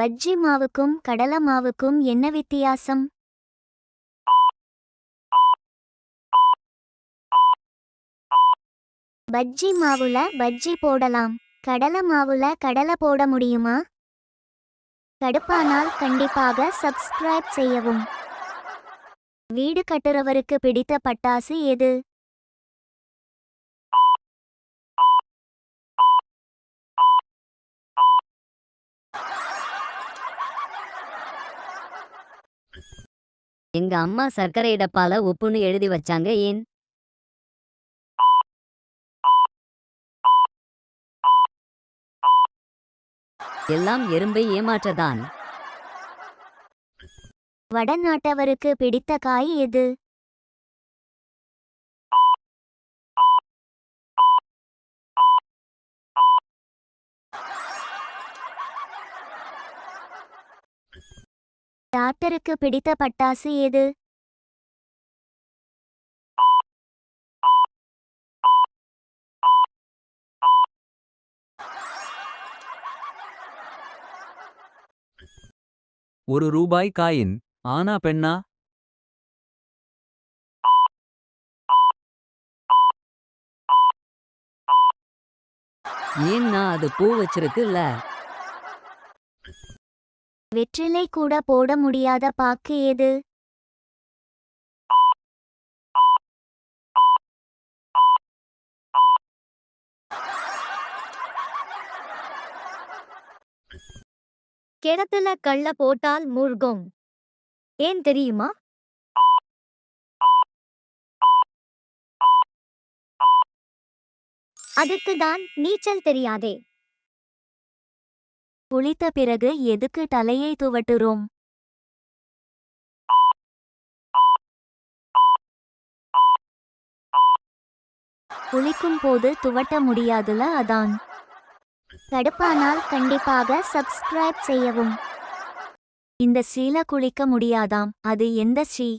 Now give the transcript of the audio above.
பஜ்ஜி மாவுக்கும் கடல மாவுக்கும் என்ன வித்தியாசம்? பஜ்ஜி மாவுல பஜ்ஜி போடலாம். கடல மாவுல கடலை போட முடியுமா? கடுப்பானால் கண்டிப்பாக சப்ஸ்கிரைப் செய்யவும். வீடு கட்டுறவருக்கு பிடித்த பட்டாசு எது? எங்க அம்மா சர்க்கரை டப்பால உப்புன்னு எழுதி வச்சாங்க ஏன்? எல்லாம் எறும்பை ஏமாற்றதான். வடநாட்டவருக்கு பிடித்த காய் எது? டாக்டருக்கு பிடித்த பட்டாசு எது? ஒரு ரூபாய் காயின். ஆனா பெண்ணா? ஏன்னா அது பூ வச்சிருக்குல்ல. வெற்றிலை கூட போட முடியாத பாக்கு எது கிணத்துல கள்ள போட்டால் மூழ்கும். ஏன் தெரியுமா? அதுக்கு தான் நீச்சல் தெரியாதே. குளித்த பிறகு எதுக்கு தலையை துவட்டுறோம்? குளிக்கும் போது துவட்ட முடியாதுல அதான். கடுப்பானால் கண்டிப்பாக சப்ஸ்கிரைப் செய்யவும். இந்த சீல குளிக்க முடியாதாம். அது எந்த ஸ்ரீ